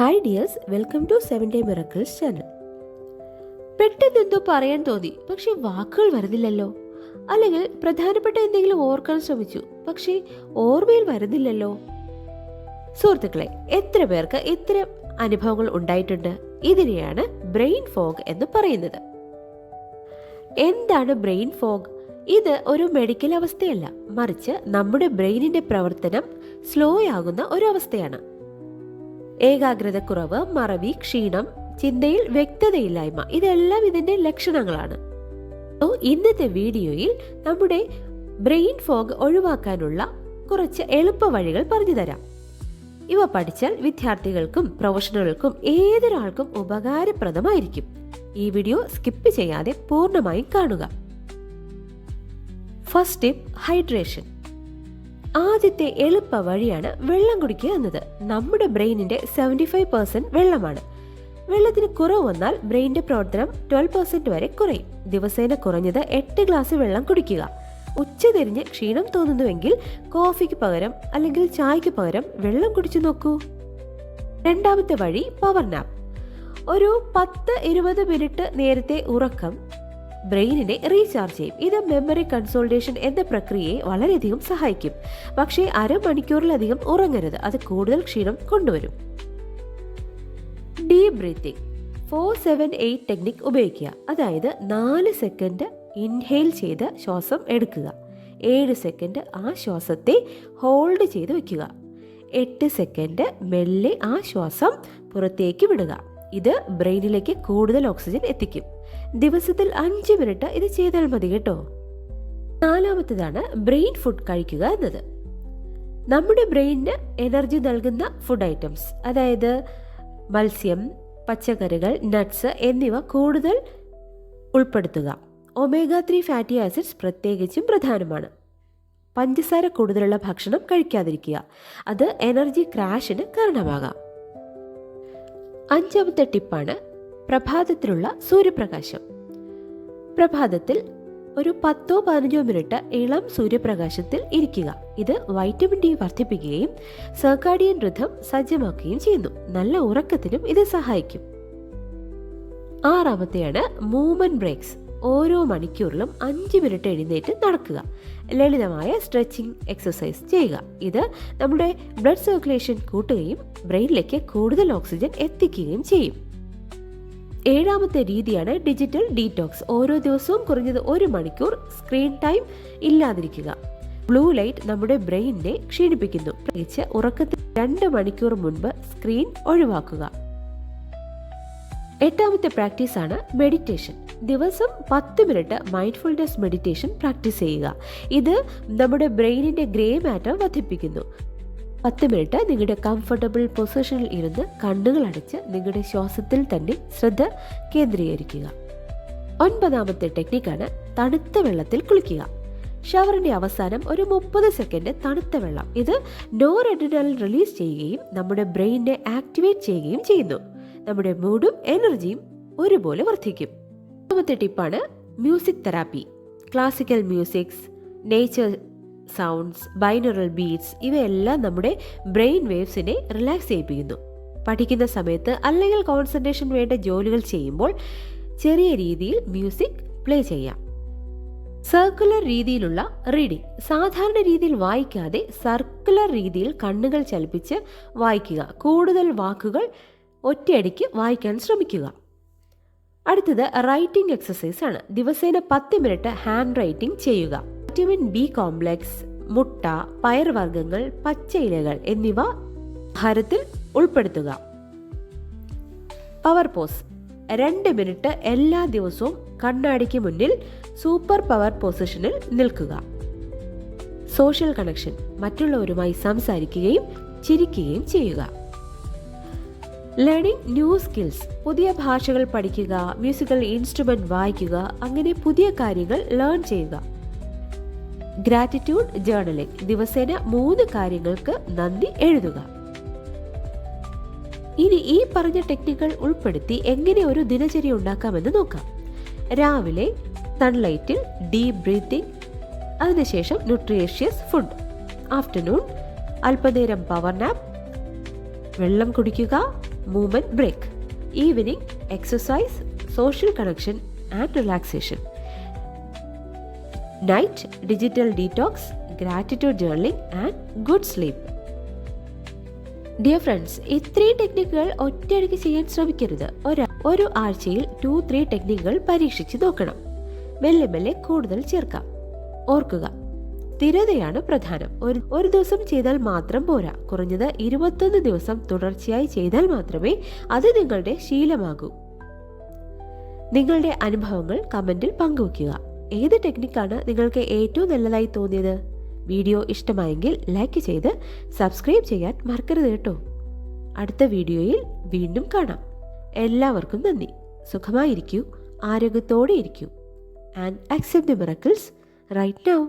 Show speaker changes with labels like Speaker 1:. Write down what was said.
Speaker 1: Hi dears welcome to seven day miracles channel പെട്ടെന്ന് എന്തോ പറയാൻ തോന്നി പക്ഷെ വാക്കുകൾ വരുന്നില്ലല്ലോ. അല്ലെങ്കിൽ പ്രധാനപ്പെട്ട എന്തെങ്കിലും ഓർക്കാൻ ശ്രമിച്ചു പക്ഷേ ഓർമ്മയിൽ വരുന്നില്ലല്ലോ. സുഹൃത്തുക്കളെ എത്ര പേർക്ക് ഇത്തരം അനുഭവങ്ങൾ ഉണ്ടായിട്ടുണ്ട്? ഇതിനെയാണ് ബ്രെയിൻ ഫോഗ് എന്ന് പറയുന്നത്. എന്താണ് ബ്രെയിൻ ഫോഗ്? ഇത് ഒരു മെഡിക്കൽ അവസ്ഥയല്ല മറിച്ച് നമ്മുടെ ബ്രെയിനിന്റെ പ്രവർത്തനം സ്ലോ ആകുന്ന ഒരു അവസ്ഥയാണ്. ഏകാഗ്രതക്കുറവ് മറവി ക്ഷീണം ചിന്തയിൽ വ്യക്തതയില്ലായ്മ ഇതെല്ലാം ഇതിന്റെ ലക്ഷണങ്ങളാണ്. ഇന്നത്തെ വീഡിയോയിൽ നമ്മുടെ ബ്രെയിൻ ഫോഗ് ഒഴിവാക്കാനുള്ള കുറച്ച് എളുപ്പ വഴികൾ പറഞ്ഞു തരാം. ഇവ പഠിച്ചാൽ വിദ്യാർത്ഥികൾക്കും പ്രൊഫഷണലുകൾക്കും ഏതൊരാൾക്കും ഉപകാരപ്രദമായിരിക്കും. ഈ വീഡിയോ സ്കിപ്പ് ചെയ്യാതെ പൂർണമായും കാണുക. First tip hydration. ആദ്യത്തെ എളുപ്പ വഴിയാണ് വെള്ളം കുടിക്കുക എന്നത്. നമ്മുടെ ബ്രെയിനിന്റെ സെവന്റി ഫൈവ് പെർസെന്റ് വെള്ളമാണ്. വെള്ളത്തിന് കുറവ് വന്നാൽ ബ്രെയിനിന്റെ പ്രവർത്തനം ട്വൽവ് പെർസെന്റ് വരെ കുറയും. ദിവസേന കുറഞ്ഞത് എട്ട് ഗ്ലാസ് വെള്ളം കുടിക്കുക. ഉച്ചതിരിഞ്ഞ് ക്ഷീണം തോന്നുന്നുവെങ്കിൽ കോഫിക്ക് പകരം അല്ലെങ്കിൽ ചായക്ക് പകരം വെള്ളം കുടിച്ചു നോക്കൂ. രണ്ടാമത്തെ വഴി പവർ നാപ്പ് ഒരു പത്ത് ഇരുപത് മിനിറ്റ് നേരത്തെ ഉറക്കം ബ്രെയിനിനെ റീചാർജ് ചെയ്യും. ഇത് മെമ്മറി കൺസോൾട്ടേഷൻ എന്ന പ്രക്രിയയെ വളരെയധികം സഹായിക്കും. പക്ഷേ അരമണിക്കൂറിലധികം ഉറങ്ങരുത്. അത് കൂടുതൽ ക്ഷീണം കൊണ്ടുവരും. Deep breathing four seven eight technique ഉപയോഗിക്കുക. അതായത് നാല് സെക്കൻഡ് ഇൻഹെയിൽ ചെയ്ത് ശ്വാസം എടുക്കുക. ഏഴ് സെക്കൻഡ് ആ ശ്വാസത്തെ ഹോൾഡ് ചെയ്ത് വയ്ക്കുക എട്ട് സെക്കൻഡ് മെല്ലെ ആ ശ്വാസം പുറത്തേക്ക് വിടുക. ഇത് ബ്രെയിനിലേക്ക് കൂടുതൽ ഓക്സിജൻ എത്തിക്കും. ദിവസത്തിൽ അഞ്ച് മിനിറ്റ് ഇത് ചെയ്താൽ മതി കേട്ടോ. നാലാമത്തേതാണ് ബ്രെയിൻ ഫുഡ് കഴിക്കുക എന്നത്. നമ്മുടെ ബ്രെയിനിന് എനർജി നൽകുന്ന ഫുഡ് ഐറ്റംസ് അതായത് മത്സ്യം പച്ചക്കറികൾ നട്ട്സ് എന്നിവ കൂടുതൽ ഉൾപ്പെടുത്തുക. ഒമേഗ ത്രീ ഫാറ്റി ആസിഡ്സ് പ്രത്യേകിച്ചും പ്രധാനമാണ്. പഞ്ചസാര കൂടുതലുള്ള ഭക്ഷണം കഴിക്കാതിരിക്കുക. അത് എനർജി ക്രാഷിന് കാരണമാകാം. അഞ്ചാമത്തെ ടിപ്പാണ് പ്രഭാതത്തിലുള്ള സൂര്യപ്രകാശം. പ്രഭാതത്തിൽ ഒരു പത്തോ പതിനഞ്ചോ മിനിറ്റ് ഇളം സൂര്യപ്രകാശത്തിൽ ഇരിക്കുക. ഇത് വൈറ്റമിൻ ഡി വർദ്ധിപ്പിക്കുകയും സർക്കാഡിയൻ ഋതം സജ്ജമാക്കുകയും ചെയ്യുന്നു. നല്ല ഉറക്കത്തിനും ഇത് സഹായിക്കും. ആറാമത്തെയാണ് മൂവ്മെന്റ് ബ്രേക്സ് ഓരോ മണിക്കൂറിലും അഞ്ച് മിനിറ്റ് എഴുന്നേറ്റ് നടക്കുക. ലളിതമായ സ്ട്രെച്ചിങ് എക്സസൈസ് ചെയ്യുക. ഇത് നമ്മുടെ ബ്ലഡ് സർക്കുലേഷൻ കൂട്ടുകയും ബ്രെയിനിലേക്ക് കൂടുതൽ ഓക്സിജൻ എത്തിക്കുകയും ചെയ്യും. ഏഴാമത്തെ രീതിയാണ് ഡിജിറ്റൽ ഡീറ്റോക്സ്. ഓരോ ദിവസവും കുറഞ്ഞത് ഒരു മണിക്കൂർ സ്ക്രീൻ ടൈം ഇല്ലാതിരിക്കുക. ബ്ലൂ ലൈറ്റ് നമ്മുടെ ബ്രെയിനിനെ ക്ഷീണിപ്പിക്കുന്നു. പ്രത്യേകിച്ച് ഉറക്കത്തിൽ രണ്ട് മണിക്കൂർ മുൻപ് സ്ക്രീൻ ഒഴിവാക്കുക. എട്ടാമത്തെ പ്രാക്ടീസ് ആണ് മെഡിറ്റേഷൻ. ദിവസം പത്ത് മിനിറ്റ് മൈൻഡ്ഫുൾനെസ് മെഡിറ്റേഷൻ പ്രാക്ടീസ് ചെയ്യുക. ഇത് നമ്മുടെ ബ്രെയിനിന്റെ ഗ്രേ മാറ്റർ വർദ്ധിപ്പിക്കുന്നു. പത്ത് മിനിറ്റ് നിങ്ങളുടെ കംഫർട്ടബിൾ പൊസിഷനിൽ ഇരുന്ന് കണ്ണുകൾ അടച്ച് നിങ്ങളുടെ ശ്വാസത്തിൽ തന്നെ ശ്രദ്ധ കേന്ദ്രീകരിക്കുക. ഒൻപതാമത്തെ ടെക്നിക്കാണ് തണുത്ത വെള്ളത്തിൽ കുളിക്കുക. ഷവറിന്റെ അവസാനം ഒരു മുപ്പത് സെക്കൻഡ് തണുത്ത വെള്ളം. ഇത് നോർ എഡിനാൽ റിലീസ് ചെയ്യുകയും നമ്മുടെ ബ്രെയിനിനെ ആക്ടിവേറ്റ് ചെയ്യുകയും ചെയ്യുന്നു. നമ്മുടെ മൂഡും എനർജിയും ഒരുപോലെ വർദ്ധിക്കും. ഒന്നാമത്തെ ടിപ്പാണ് music therapy classical musics nature sounds binaural beats ഇവയെല്ലാം നമ്മുടെ ബ്രെയിൻ വേവ്സിനെ റിലാക്സ് ചെയ്യിപ്പിക്കുന്നു. പഠിക്കുന്ന സമയത്ത് അല്ലെങ്കിൽ കോൺസെൻട്രേഷൻ വേണ്ട ജോലികൾ ചെയ്യുമ്പോൾ ചെറിയ രീതിയിൽ മ്യൂസിക് പ്ലേ ചെയ്യാം. സർക്കുലർ രീതിയിലുള്ള റീഡിംഗ് സാധാരണ രീതിയിൽ വായിക്കാതെ സർക്കുലർ രീതിയിൽ കണ്ണുകൾ ചലിപ്പിച്ച് വായിക്കുക കൂടുതൽ വാക്കുകൾ ഒറ്റയടിക്ക് വായിക്കാൻ ശ്രമിക്കുക. അടുത്തത് റൈറ്റിംഗ് എക്സസൈസ് ആണ്. ദിവസേന പത്ത് മിനിറ്റ് ഹാൻഡ് റൈറ്റിംഗ് ചെയ്യുക. വിറ്റമിൻ ബി കോംപ്ലക്സ് മുട്ട പയർവർഗങ്ങൾ പച്ചയിലകൾ എന്നിവ ആഹാരത്തിൽ ഉൾപ്പെടുത്തുക. പവർ പോസ് രണ്ട് മിനിറ്റ് എല്ലാ ദിവസവും കണ്ണാടിക്ക് മുന്നിൽ സൂപ്പർ പവർ പൊസിഷനിൽ നിൽക്കുക. സോഷ്യൽ കണക്ഷൻ മറ്റുള്ളവരുമായി സംസാരിക്കുകയും ചിരിക്കുകയും ചെയ്യുക. ലേണിംഗ് ന്യൂ സ്കിൽസ് പുതിയ ഭാഷകൾ പഠിക്കുക മ്യൂസിക്കൽ ഇൻസ്ട്രുമെന്റ് വായിക്കുക അങ്ങനെ പുതിയ കാര്യങ്ങൾ ലേൺ ചെയ്യുക. ഗ്രാറ്റിറ്റ്യൂഡ് ജേർണലിംഗ് ദിവസേന മൂന്ന് കാര്യങ്ങൾക്ക് നന്ദി എഴുതുക. ഇനി ഈ പറഞ്ഞ ടെക്നിക്കുകൾ ഉൾപ്പെടുത്തി എങ്ങനെ ഒരു ദിനചര്യ ഉണ്ടാക്കാമെന്ന് നോക്കാം. രാവിലെ സൺലൈറ്റിൽ ഡീപ് ബ്രീത്തിങ് അതിനുശേഷം ന്യൂട്രീഷ്യസ് ഫുഡ് ആഫ്റ്റർനൂൺ അല്പനേരം പവർ നാപ്പ് വെള്ളം കുടിക്കുക movement break evening exercise social connection and relaxation night digital detox gratitude journaling and good sleep dear friends ഇത്രയും ടെക്നിക്കുകൾ ഒറ്റയടിക്ക് ചെയ്യാൻ ശ്രമിക്കരുത്. ഒരാ ഒരു ആഴ്ചയിൽ ടു ത്രീ ടെക്നിക്കുകൾ പരീക്ഷിച്ച് നോക്കണം. മെല്ലെ മെല്ലെ കൂടുതൽ ചേർക്കാം. ഓർക്കുക സ്ഥിരതയാണ് പ്രധാനം. ഒരു ഒരു ദിവസം ചെയ്താൽ മാത്രം പോരാ. കുറഞ്ഞത് ഇരുപത്തൊന്ന് ദിവസം തുടർച്ചയായി ചെയ്താൽ മാത്രമേ അത് നിങ്ങളുടെ ശീലമാകൂ. നിങ്ങളുടെ അനുഭവങ്ങൾ കമന്റിൽ പങ്കുവയ്ക്കുക. ഏത് ടെക്നിക്കാണ് നിങ്ങൾക്ക് ഏറ്റവും നല്ലതായി തോന്നിയത്? വീഡിയോ ഇഷ്ടമായെങ്കിൽ ലൈക്ക് ചെയ്ത് സബ്സ്ക്രൈബ് ചെയ്യാൻ മറക്കരുത് കേട്ടോ. അടുത്ത വീഡിയോയിൽ വീണ്ടും കാണാം. എല്ലാവർക്കും നന്ദി. സുഖമായിരിക്കൂ. ആരോഗ്യത്തോടെ ഇരിക്കൂ. And accept the miracles right now